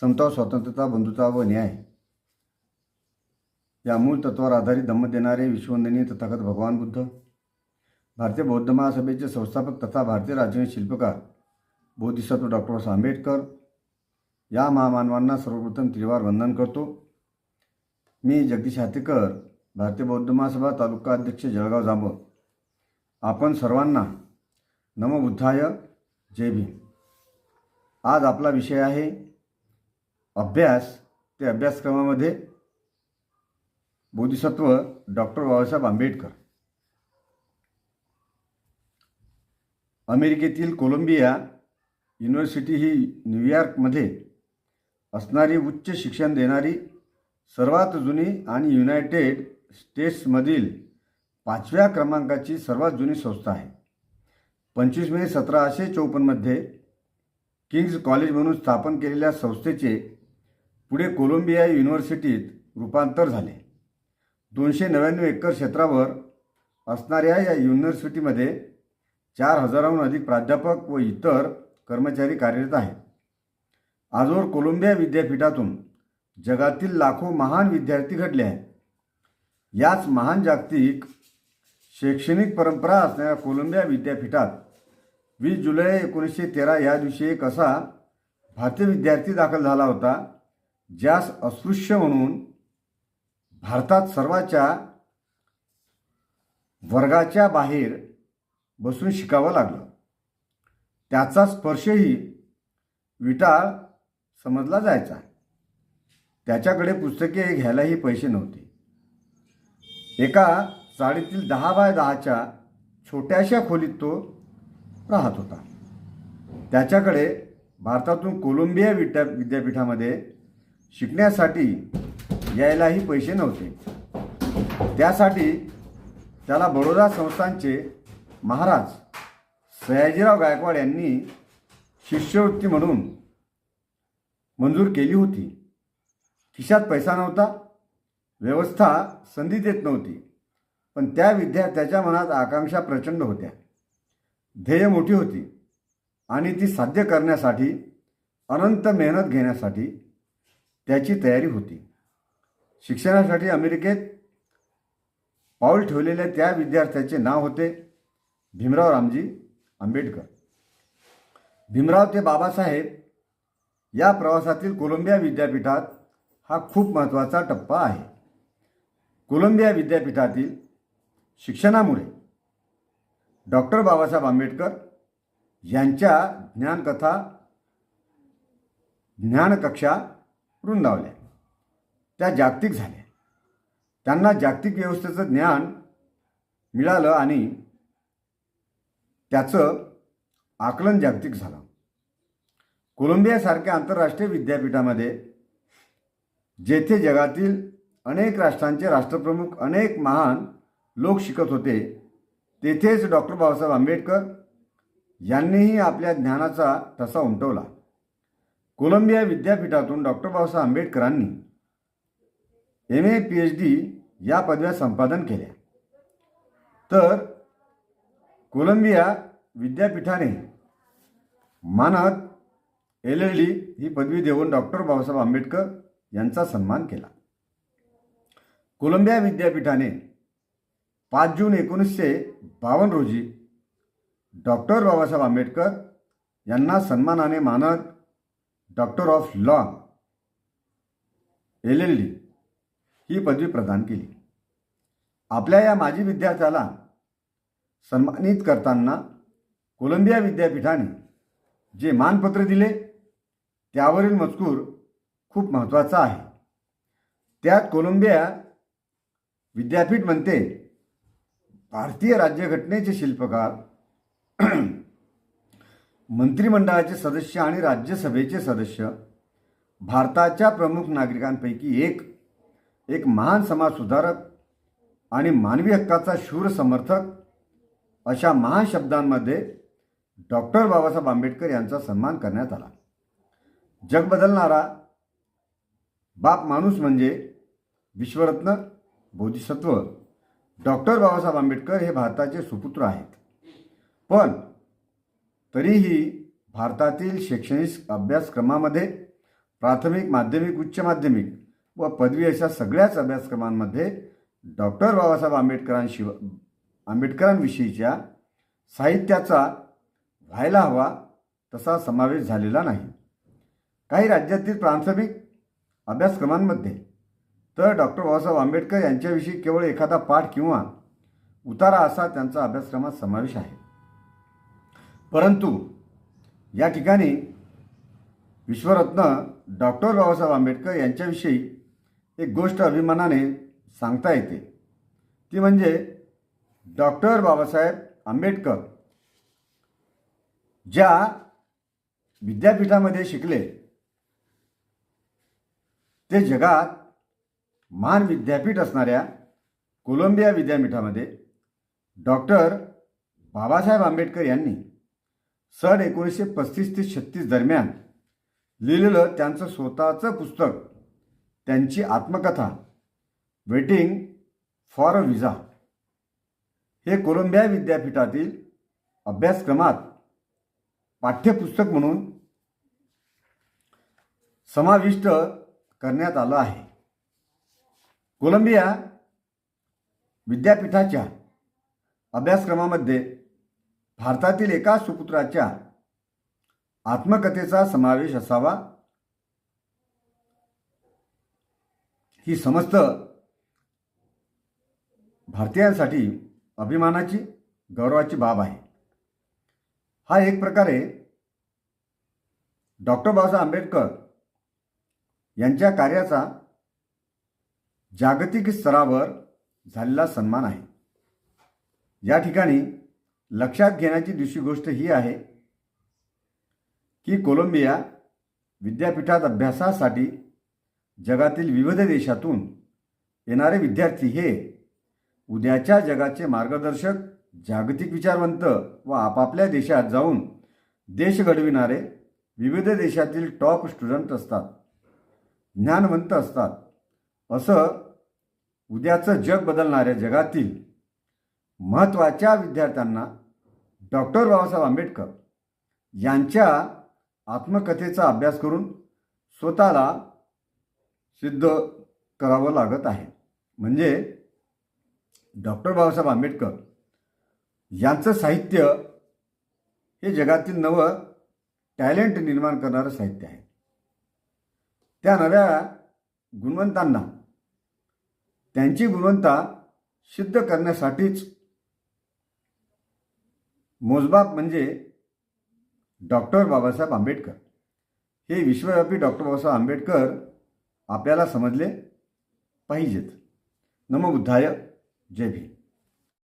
समता स्वतंत्रता बंधुता व न्याय. या मूळ तत्वावर आधारित धम्म देणारे विश्ववंदनीय तथागत भगवान बुद्ध भारतीय बौद्ध महासभेचे संस्थापक तथा भारतीय राजकीय शिल्पकार बोधिसत्व डॉक्टर बाबासाहेब आंबेडकर या महामानवांना सर्वप्रथम त्रिवार वंदन करतो. मी जगदीश हातेकर भारतीय बौद्ध महासभा तालुका अध्यक्ष जळगाव जांभूळ. आपण सर्वांना नमबुद्धाय जय भीम. आज आपला विषय आहे अभ्यास. ते अभ्यासक्रमामध्ये बोधिसत्व डॉक्टर बाबासाहेब आंबेडकर. अमेरिकेतील कोलंबिया युनिव्हर्सिटी ही न्यूयॉर्कमध्ये असणारी उच्च शिक्षण देणारी सर्वात जुनी आणि युनायटेड स्टेट्समधील पाचव्या क्रमांकाची सर्वात जुनी संस्था आहे. पंचवीस मे सतराशे चौपन्नमध्ये किंग्ज कॉलेज म्हणून स्थापन केलेल्या संस्थेचे पुढे कोलंबिया युनिव्हर्सिटीत रूपांतर झाले. दोनशे नव्याण्णव एकर क्षेत्रावर असणाऱ्या या युनिव्हर्सिटीमध्ये चार हजाराहून अधिक प्राध्यापक व इतर कर्मचारी कार्यरत आहेत. आजवर कोलंबिया विद्यापीठातून जगातील लाखो महान विद्यार्थी घडले आहेत. याच महान जागतिक शैक्षणिक परंपरा असणाऱ्या कोलंबिया विद्यापीठात वीस जुलै एकोणीसशे तेरा या दिवशी एक असा भारतीय विद्यार्थी दाखल झाला होता ज्यास अस्पृश्य म्हणून भारतात सर्वाच्या वर्गाच्या बाहेर बसून शिकावं लागलं. त्याचा स्पर्शही विटाळ समजला जायचा. त्याच्याकडे पुस्तके घ्यायलाही पैसे नव्हते. एका चाळीतील दहा बाय दहाच्या छोट्याशा खोलीत तो राहत होता. त्याच्याकडे भारतातून कोलंबिया विद्या विद्यापीठामध्ये शिकण्यासाठी यायलाही पैसे नव्हते. त्यासाठी त्याला बडोदा संस्थांचे महाराज सयाजीराव गायकवाड यांनी शिष्यवृत्ती म्हणून मंजूर केली होती. खिशात पैसा नव्हता व्यवस्था संधी देत नव्हती. पण त्या विद्यार्थ्याच्या मनात आकांक्षा प्रचंड होत्या. ध्येय मोठी होती आणि ती साध्य करण्यासाठी अनंत मेहनत घेण्यासाठी त्याची तयारी होती. शिक्षणासाठी अमेरिकेत पाऊल ठेवलेल्या त्या विद्यार्थ्याचे नाव होते भीमराव रामजी आंबेडकर. भीमराव ते बाबासाहेब या प्रवासातील कोलंबिया विद्यापीठात हा खूप महत्त्वाचा टप्पा आहे. कोलंबिया विद्यापीठातील शिक्षणामुळे डॉक्टर बाबासाहेब आंबेडकर यांच्या ज्ञानकथा ज्ञानकक्षा रुंदावल्या. त्या जागतिक झाल्या. त्यांना जागतिक व्यवस्थेचं ज्ञान मिळालं आणि त्याचं आकलन जागतिक झालं. कोलंबियासारख्या आंतरराष्ट्रीय विद्यापीठामध्ये जेथे जगातील अनेक राष्ट्रांचे राष्ट्रप्रमुख अनेक महान लोक शिकत होते तेथेच डॉक्टर बाबासाहेब आंबेडकर यांनीही आपल्या ज्ञानाचा ठसा उमटवला. कोलंबिया विद्यापीठातून डॉक्टर बाबासाहेब आंबेडकरांनी M A P H D या पदव्या संपादन केल्या. तर कोलंबिया विद्यापीठाने मानद एल एल डी ही पदवी देऊन डॉक्टर बाबासाहेब आंबेडकर यांचा सन्मान केला. कोलंबिया विद्यापीठाने पाच जून एकोणीसशे बावन्न रोजी डॉक्टर बाबासाहेब आंबेडकर यांना सन्मानाने मानद doctor of law L L D ही पदवी प्रदान केली. आपल्या या माजी विद्यार्थ्याला सन्मानित करताना कोलंबिया विद्यापीठाने जे मानपत्र दिले त्यावरील मजकूर खूप महत्त्वाचा आहे. त्यात कोलंबिया विद्यापीठ म्हणते भारतीय राज्यघटनेचे शिल्पकार मंत्रिमंडळाचे सदस्य आणि राज्यसभेचे सदस्य भारताच्या प्रमुख नागरिकांपैकी एक एक महान समाजसुधारक आणि मानवी हक्काचा शूर समर्थक अशा महान शब्दांमध्ये डॉक्टर बाबासाहेब आंबेडकर यांचा सन्मान करण्यात आला. जग बदलणारा बाप माणूस म्हणजे विश्वरत्न बोधिसत्व. डॉक्टर बाबासाहेब आंबेडकर हे भारताचे सुपुत्र आहेत. पण तरीही भारतातील शैक्षणिक अभ्यासक्रमामध्ये प्राथमिक माध्यमिक उच्च माध्यमिक व पदवी अशा सगळ्याच अभ्यासक्रमांमध्ये डॉक्टर बाबासाहेब आंबेडकरांशिव आंबेडकरांविषयीच्या साहित्याचा व्हायला हवा तसा समावेश झालेला नाही. काही राज्यातील प्राथमिक अभ्यासक्रमांमध्ये तर डॉक्टर बाबासाहेब आंबेडकर यांच्याविषयी केवळ एखादा पाठ किंवा उतारा असा त्यांचा अभ्यासक्रमात समावेश आहे. परंतु या ठिकाणी विश्वरत्न डॉक्टर बाबासाहेब आंबेडकर यांच्याविषयी एक गोष्ट अभिमानाने सांगता येते. ती म्हणजे डॉक्टर बाबासाहेब आंबेडकर ज्या विद्यापीठामध्ये शिकले ते जगात महान विद्यापीठ असणाऱ्या कोलंबिया विद्यापीठामध्ये डॉक्टर बाबासाहेब आंबेडकर यांनी सन एकोणीसशे पस्तीस ते छत्तीस दरम्यान लिहिलेलं त्यांचं स्वतःचं पुस्तक त्यांची आत्मकथा वेटिंग फॉर अ विजा हे कोलंबिया विद्यापीठातील अभ्यासक्रमात पाठ्यपुस्तक म्हणून समाविष्ट करण्यात आलं आहे. कोलंबिया विद्यापीठाच्या अभ्यासक्रमामध्ये भारतातील एका सुपुत्राच्या आत्मकथेचा समावेश असावा. ही समस्त भारतीयांसाठी अभिमानाची गौरवाची बाब आहे. हा एक प्रकारे डॉक्टर बाबासाहेब आंबेडकर यांच्या कार्याचा जागतिक स्तरावर झालेला सन्मान आहे. या ठिकाणी लक्षात घेण्याची दुसरी गोष्ट ही आहे की कोलंबिया विद्यापीठात अभ्यासासाठी जगातील विविध देशातून येणारे विद्यार्थी हे उद्याच्या जगाचे मार्गदर्शक जागतिक विचारवंत व आपापल्या देशात जाऊन देश घडविणारे विविध देशातील टॉप स्टुडंट असतात ज्ञानवंत असतात. असं उद्याचं जग बदलणाऱ्या जगातील महत्त्वाच्या विद्यार्थ्यांना डॉक्टर बाबासाहेब आंबेडकर यांच्या आत्मकथेचा अभ्यास करून स्वतःला सिद्ध करावं लागत आहे. म्हणजे डॉक्टर बाबासाहेब आंबेडकर यांचं साहित्य हे जगातील नवं टॅलेंट निर्माण करणारं साहित्य आहे. त्या नव्या गुणवंतांना त्यांची गुणवत्ता सिद्ध करण्यासाठीच. मोजबाप म्हणजे डॉक्टर बाबासाहेब आंबेडकर. हे विश्वव्यापी डॉक्टर बाबासाहेब आंबेडकर आपल्याला समजले पाहिजेत. नमबुद्धाय जय भीम.